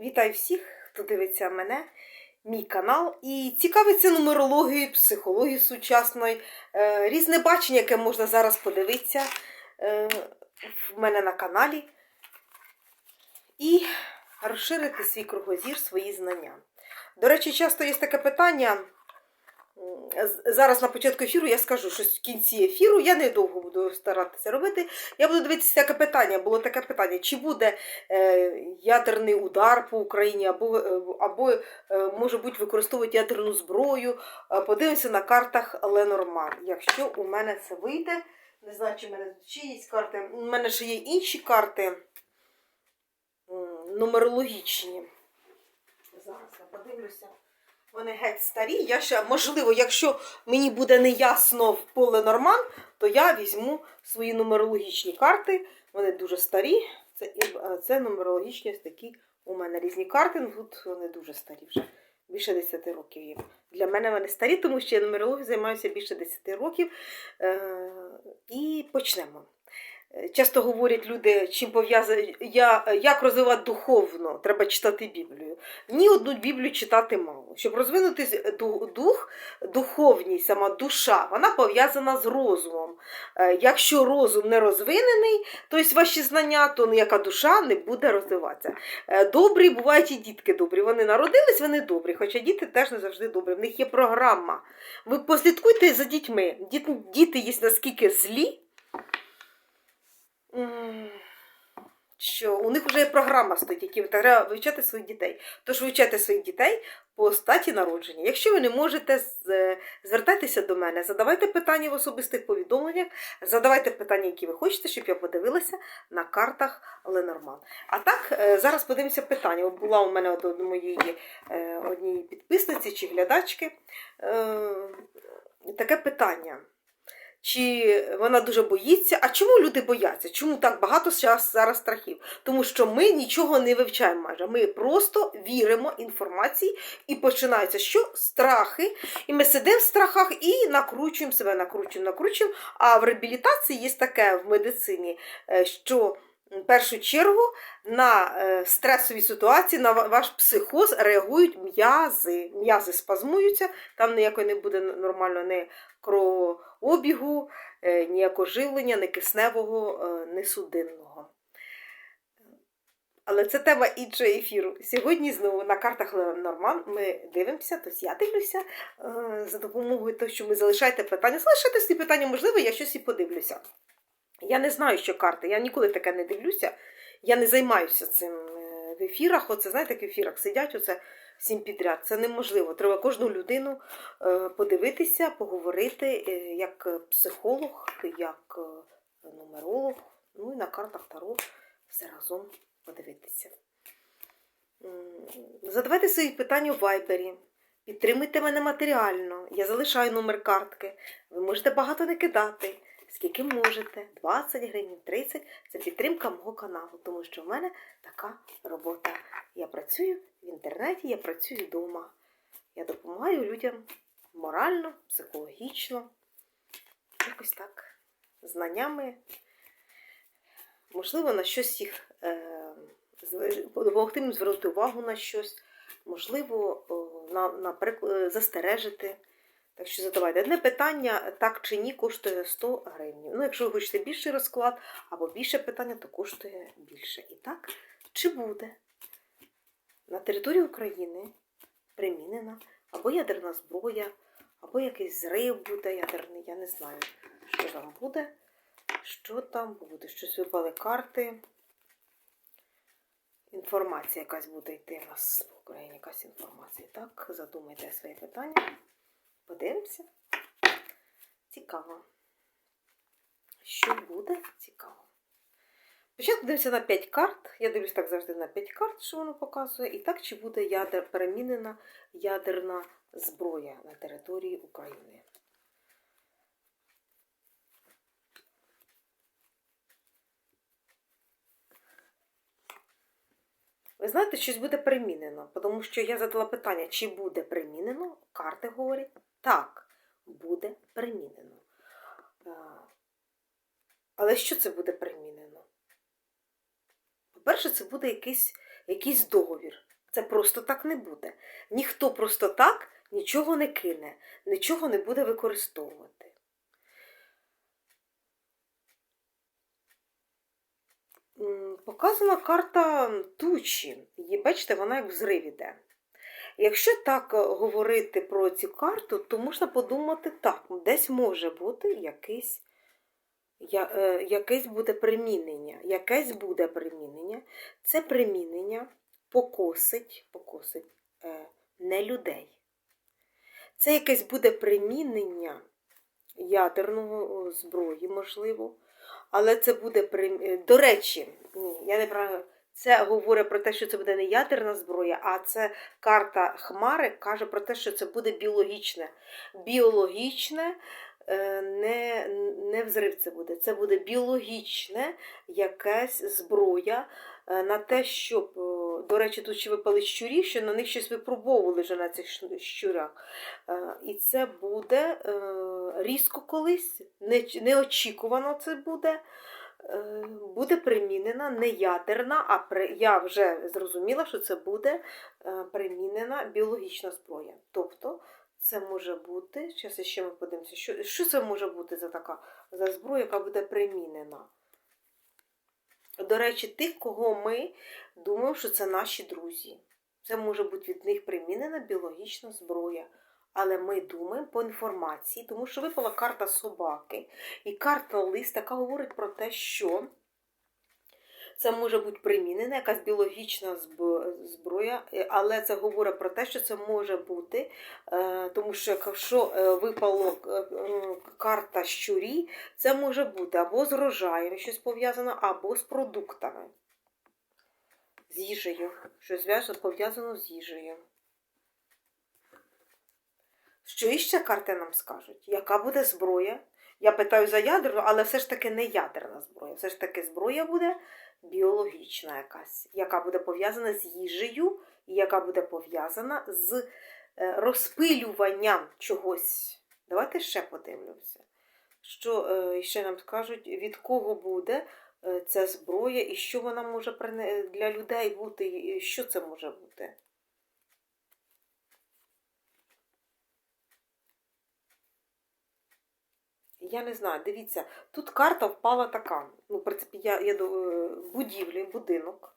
Вітаю всіх, хто дивиться мене, мій канал. І цікавиться нумерологією, психологією сучасною, е, різне бачення, яке можна зараз подивитися е, в мене на каналі. І розширити свій кругозір, свої знання. До речі, часто є таке питання. Зараз на початку ефіру я скажу, що в кінці ефіру я недовго буду старатися робити. Я буду дивитися таке питання. Було таке питання, чи буде е, ядерний удар по Україні, або, е, або е, може бути використовувати ядерну зброю. Подивимося на картах Ленорман. Якщо у мене це вийде, не знаю, чи в мене ще є карти. У мене ще є інші карти нумерологічні. Вони геть старі. Я ще, можливо, якщо мені буде неясно в поле Норман, то я візьму свої нумерологічні карти. Вони дуже старі. Це, це нумерологічні такі у мене різні карти. Ну, тут вони дуже старі вже. Більше 10 років їм. Для мене вони старі, тому що я нумерологією займаюся більше 10 років. Е, і почнемо. Е, Часто говорять люди, чим пов'язані, я, як розвивати духовно, треба читати Біблію. Ні одну Біблію читати мало. Щоб розвинути дух, дух, духовність, сама душа, вона пов'язана з розумом. Е, Якщо розум не розвинений, тобто ваші знання, то ніяка душа не буде розвиватися. Е, Добрі бувають і дітки добрі. Вони народились, вони добрі, хоча діти теж не завжди добрі. В них є програма. Ви послідкуйте за дітьми. Діт- Діти є наскільки злі. Що у них вже є програма стоїть, які треба вивчати своїх дітей. Тож вивчайте своїх дітей по статі народження. Якщо ви не можете, з- звертайтеся до мене, задавайте питання в особистих повідомленнях, задавайте питання, які ви хочете, щоб я подивилася на картах Ленорман. А так, е, зараз подивимося питання. От Була у мене у моєї е, однієї підписниці чи глядачки е, таке питання. Чи вона дуже боїться? А чому люди бояться? Чому так багато зараз, страхів? Тому що ми нічого не вивчаємо майже. Ми просто віримо інформації і починаються що? Страхи. І ми сидимо в страхах і накручуємо себе, накручуємо, накручуємо. А в реабілітації є таке в медицині, е, що в першу чергу на е, стресові ситуації, на ваш психоз реагують м'язи. М'язи спазмуються, там ніякої не буде нормально не кровообігу, е, ніякого живлення, не кисневого, е, не судинного. Але це тема іншого ефіру. Сьогодні знову на картах Норман ми дивимося, тобто я дивлюся за допомогою того, що ми залишаєте питання. Залишайте свої питання, можливо, я щось і подивлюся. Я не знаю, що карти, я ніколи таке не дивлюся. Я не займаюся цим е, в ефірах. Оце, знаєте, як в ефірах сидять оце всім підряд. Це неможливо. Треба кожну людину е, подивитися, поговорити е, як психолог, як нумеролог, ну і на картах Таро все разом подивитися. Задавайте свої питання у вайбері. Підтримуйте мене матеріально. Я залишаю номер картки. Ви можете багато не кидати. Скільки можете, 20 гривень, 30 це підтримка мого каналу, тому що в мене така робота. Я працюю в інтернеті, я працюю вдома. Я допомагаю людям морально, психологічно, якось так, знаннями. Можливо, на щось їх е, допомогти їм звернути увагу на щось, можливо, о, на, наприклад, застережити. Так що задавайте. Одне питання, так чи ні, коштує 100 гривень. Ну, якщо ви хочете більший розклад або більше питання, то коштує більше. І так, чи буде на території України примінена або ядерна зброя, або якийсь зрив буде ядерний, я не знаю, що там буде. Що там буде? Щось випали карти. Інформація якась буде йти у нас в Україні, якась інформація. Так, задумайте своє питання. Подивимося. Цікаво. Що буде? Цікаво. Спочатку дивимося на 5 карт. Я дивлюсь так завжди на 5 карт, що воно показує. І так, чи буде ядер, перемінена ядерна зброя на території України. Ви знаєте, щось буде примінено, тому що я задала питання, чи буде примінено. Карти говорять, так, буде примінено. Але що це буде примінено? По-перше, це буде якийсь, якийсь договір. Це просто так не буде. Ніхто просто так нічого не кине, нічого не буде використовувати. Показана карта тучі. Її, бачите, вона як взрив іде. Якщо так е, говорити про цю карту, то можна подумати так, десь може бути якийсь, я, е, якесь буде примінення. Якесь буде примінення. Це примінення покосить, покосить е, не людей. Це якесь буде примінення ядерного зброї, можливо. Але це буде прим... е, До речі, ні, я не правильно. Це говорить про те, що це буде не ядерна зброя, а це карта Хмари каже про те, що це буде біологічне. Біологічне, е, не, не взрив це буде. Це буде біологічне якась зброя е, на те, щоб, е, до речі, тут ще випали щурі, що на них щось випробовували вже на цих щурях. І це буде різко колись, неочікувано це буде. Е, Буде примінена не ядерна, а при... я вже зрозуміла, що це буде е, примінена біологічна зброя. Тобто це може бути, зараз ще ми подивимося, що, що це може бути за така за зброя, яка буде примінена. До речі, тих, кого ми думаємо, що це наші друзі. Це може бути від них примінена біологічна зброя. Але ми думаємо по інформації, тому що випала карта собаки і карта лист, яка говорить про те, що це може бути примінена якась біологічна зброя, е, але це говорить про те, що це може бути, е, тому що якщо е, випало е, карта щурі, це може бути або з рожаєм щось пов'язано, або з продуктами. З їжею. Зв'язано пов'язано з їжею. Що іще карти нам скажуть? Яка буде зброя? Я питаю за ядерну, але все ж таки не ядерна зброя. Все ж таки зброя буде біологічна якась, яка буде пов'язана з їжею, і яка буде пов'язана з е, розпилюванням чогось. Давайте ще подивимося. Що е, ще нам скажуть, від кого буде е, ця зброя, і що вона може для людей бути, і що це може бути? Я не знаю, дивіться, тут карта впала така. Ну, в принципі, я, я е, будівлі, будинок,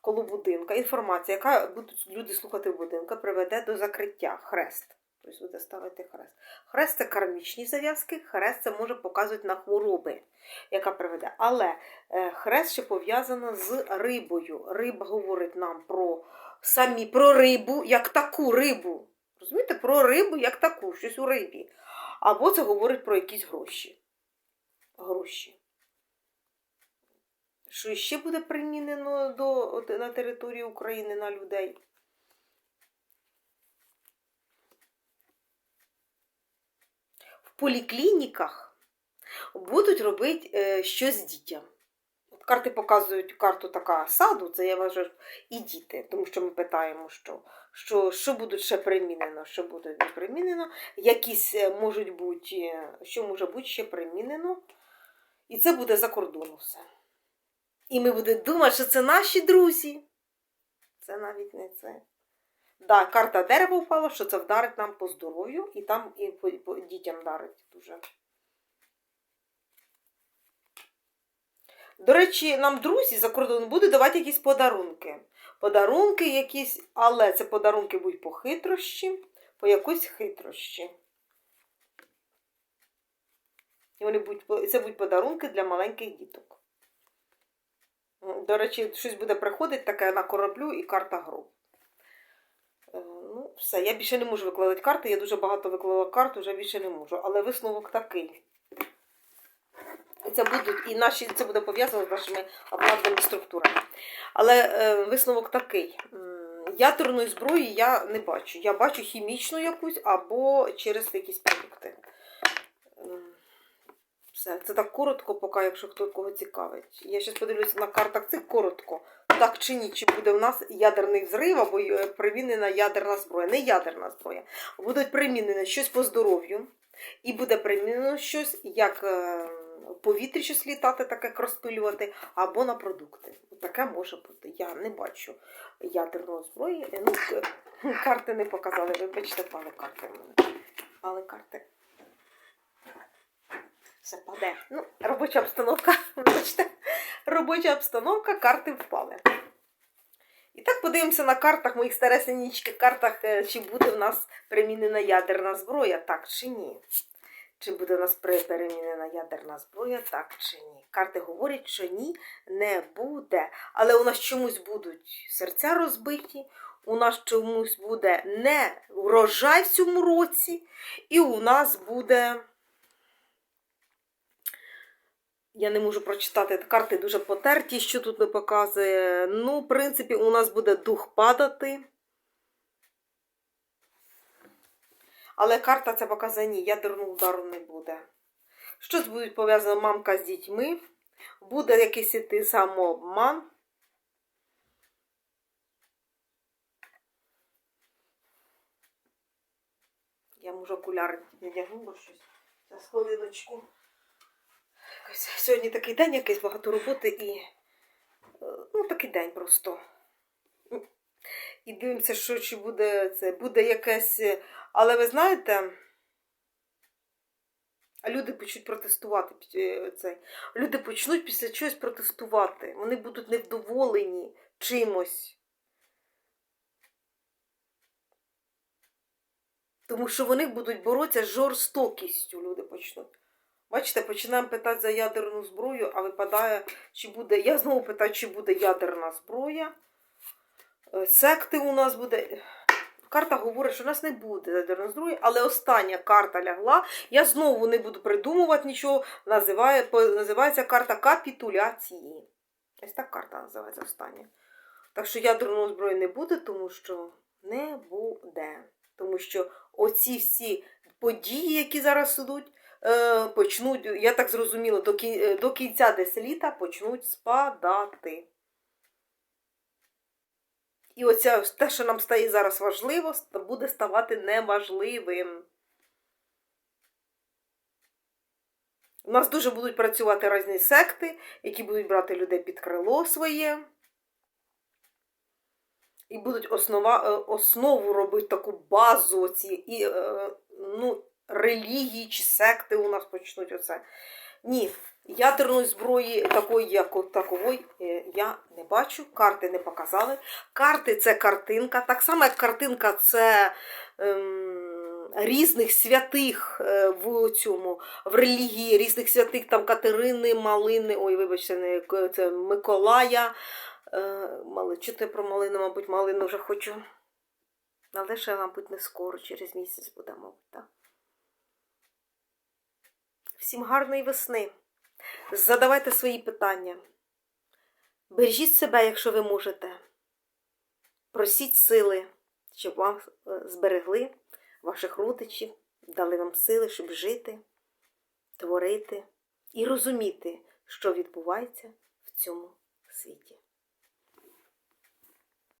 коло будинка, інформація, яка будуть люди слухати будинка, приведе до закриття хрест. Тобто буде ставити хрест. Хрест це кармічні зав'язки, хрест це може показувати на хвороби, яка приведе. Але е, хрест ще пов'язано з рибою. Риба говорить нам про самі про рибу, як таку рибу. Розумієте, про рибу як таку, щось у рибі. Або це говорить про якісь гроші. Гроші. Що ще буде примінено до, на території України на людей? В поліклініках будуть робити е, щось дітям. Карти показують карту така саду, це я вважаю, і діти, тому що ми питаємо, що, що, що буде ще примінено, що буде не примінено, якісь е, можуть бути, е, що може бути ще примінено, і це буде за кордону все. І ми будемо думати, що це наші друзі. Це навіть не це. Да, карта дерева впала, що це вдарить нам по здоров'ю, і там і по, по дітям вдарить дуже. До речі, нам друзі за кордоном будуть давати якісь подарунки. Подарунки якісь, але це подарунки будуть по хитрощі, по якоїсь хитрощі. І вони будуть, це будуть подарунки для маленьких діток. До речі, щось буде приходити таке на кораблю і карта гроб. Е, Ну, все, я більше не можу викладати карти. Я дуже багато виклала карт, вже більше не можу. Але висновок такий. Це будуть і наші, це буде пов'язано з нашими обладнаними структурами. Але е, висновок такий. Ядерної зброї я не бачу. Я бачу хімічну якусь або через якісь продукти. Все, це так коротко, поки, якщо хто кого цікавить. Я зараз подивлюся на картах цих коротко. Так чи ні, чи буде в нас ядерний взрив або е, примінена ядерна зброя. Не ядерна зброя. Буде примінено щось по здоров'ю, і буде примінено щось як е, в повітрі щось літати, таке як розпилювати, або на продукти. Таке може бути. Я не бачу ядерної зброї. Е, Ну, карти не показали, вибачте, пали карти в мене. Пали карти. Все паде. Ну, робоча обстановка, вибачте, робоча обстановка, карти впали. І так подивимося на картах, моїх старесенічких картах, е, чи буде в нас примінена ядерна зброя, так чи ні. Чи буде в нас перемінена ядерна зброя, так чи ні. Карти говорять, що ні, не буде. Але у нас чомусь будуть серця розбиті, у нас чомусь буде не врожай в цьому році, і у нас буде. Я не можу прочитати карти дуже потерті, що тут не показує. Ну, в принципі, у нас буде дух падати. Але карта це показує ні, ядерного удару не буде. Щось буде пов'язано мамка з дітьми. Буде якийсь іти самообман. Я можу окуляри надягну, бо щось. Зараз хвилиночку. Сьогодні такий день, якийсь багато роботи і. Ну, такий день просто. І дивимося, що чи буде це. Буде якесь. Але ви знаєте, люди почнуть протестувати. е, Цей. Люди почнуть після чогось протестувати. Вони будуть невдоволені чимось. Тому що вони будуть боротися з жорстокістю, люди почнуть. Бачите, починаємо питати за ядерну зброю, а випадає, чи буде. Я знову питаю, чи буде ядерна зброя. Е, Секти у нас буде. Карта говорить, що нас не буде ядерної зброї, але остання карта лягла. Я знову не буду придумувати нічого. Називає, називається карта капітуляції. Ось так карта називається остання. Так що ядерної зброї не буде, тому що не буде. Тому що оці всі події, які зараз ідуть, е, почнуть, я так зрозуміла, до е, кінця десь літа почнуть спадати. І оця те, що нам стає зараз важливо, буде ставати неважливим. У нас дуже будуть працювати різні секти, які будуть брати людей під крило своє. І будуть основа, е, основу робити таку базу ці, і, е, ну, релігії чи секти у нас почнуть оце. Ні, ядерної зброї такої, як такової, е, я не бачу. Карти не показали. Карти це картинка. Так само, як картинка це ем, різних святих е, в цьому, в релігії, різних святих там Катерини, Малини, ой, вибачте, не це Миколая. Е, мали, чути про малину, мабуть, малину вже хочу. Але ще, мабуть, не скоро, через місяць буде, мабуть, так. Всім гарної весни. Задавайте свої питання. Бережіть себе, якщо ви можете. Просіть сили, щоб вам е, зберегли ваших родичів, дали вам сили, щоб жити, творити і розуміти, що відбувається в цьому світі.